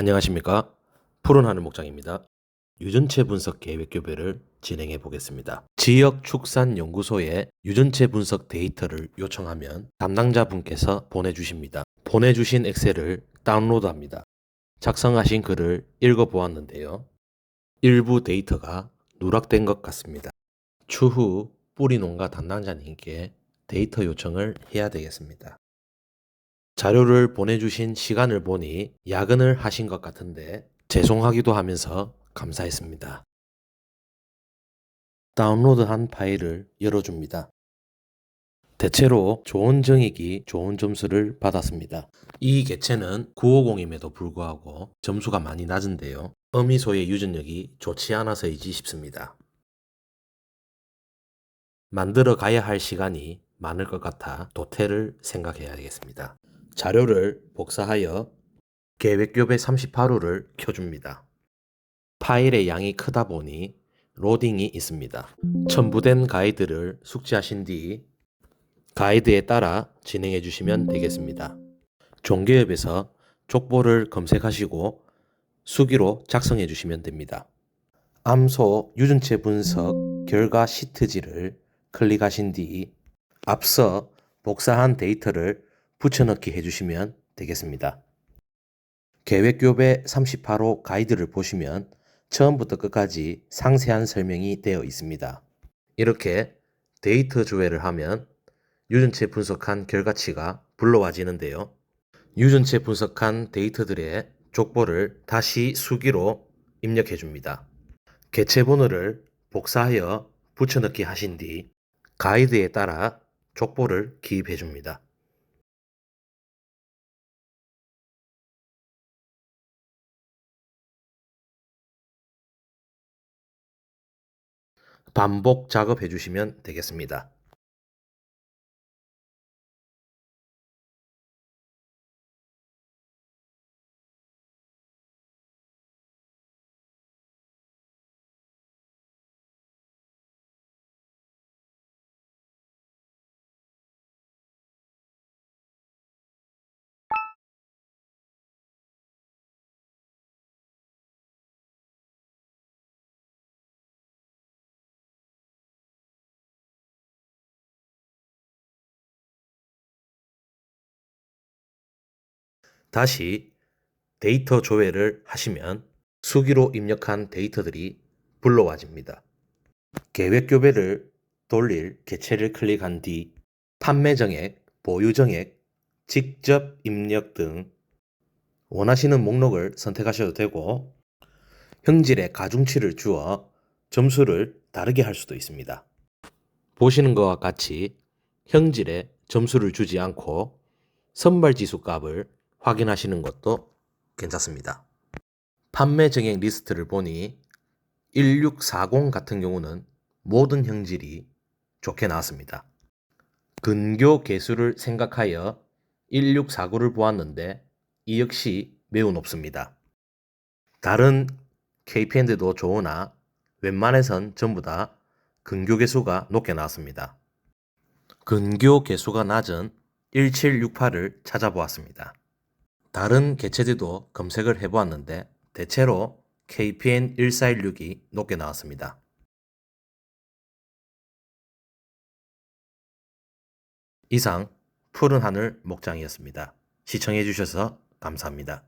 안녕하십니까. 푸른 하늘 목장입니다. 유전체 분석 계획 교배를 진행해 보겠습니다. 지역 축산 연구소에 유전체 분석 데이터를 요청하면 담당자 분께서 보내주십니다. 보내주신 엑셀을 다운로드합니다. 작성하신 글을 읽어 보았는데요. 일부 데이터가 누락된 것 같습니다. 추후 뿌리 농가 담당자님께 데이터 요청을 해야 되겠습니다. 자료를 보내주신 시간을 보니 야근을 하신 것 같은데 죄송하기도 하면서 감사했습니다. 다운로드한 파일을 열어줍니다. 대체로 좋은 정익이 좋은 점수를 받았습니다. 이 개체는 950임에도 불구하고 점수가 많이 낮은데요. 어미소의 유전력이 좋지 않아서이지 싶습니다. 만들어 가야 할 시간이 많을 것 같아 도태를 생각해야겠습니다. 자료를 복사하여 계획교배 38호를 켜줍니다. 파일의 양이 크다 보니 로딩이 있습니다. 첨부된 가이드를 숙지하신 뒤 가이드에 따라 진행해 주시면 되겠습니다. 종교협에서 족보를 검색하시고 수기로 작성해 주시면 됩니다. 암소 유전체 분석 결과 시트지를 클릭하신 뒤 앞서 복사한 데이터를 붙여넣기 해주시면 되겠습니다. 계획교배 38호 가이드를 보시면 처음부터 끝까지 상세한 설명이 되어 있습니다. 이렇게 데이터 조회를 하면 유전체 분석한 결과치가 불러와지는데요. 유전체 분석한 데이터들의 족보를 다시 수기로 입력해 줍니다. 개체 번호를 복사하여 붙여넣기 하신 뒤 가이드에 따라 족보를 기입해 줍니다. 반복 작업해 주시면 되겠습니다. 다시 데이터 조회를 하시면 수기로 입력한 데이터들이 불러와집니다. 계획 교배를 돌릴 개체를 클릭한 뒤 판매 정액, 보유 정액, 직접 입력 등 원하시는 목록을 선택하셔도 되고 형질의 가중치를 주어 점수를 다르게 할 수도 있습니다. 보시는 것과 같이 형질에 점수를 주지 않고 선발 지수 값을 확인하시는 것도 괜찮습니다. 판매 정액 리스트를 보니 1640 같은 경우는 모든 형질이 좋게 나왔습니다. 근교 개수를 생각하여 1649를 보았는데 이 역시 매우 높습니다. 다른 KPN도 좋으나 웬만해선 전부 다 근교 개수가 높게 나왔습니다. 근교 개수가 낮은 1768을 찾아보았습니다. 다른 개체들도 검색을 해보았는데 대체로 KPN 1416이 높게 나왔습니다. 이상 푸른 하늘 목장이었습니다. 시청해주셔서 감사합니다.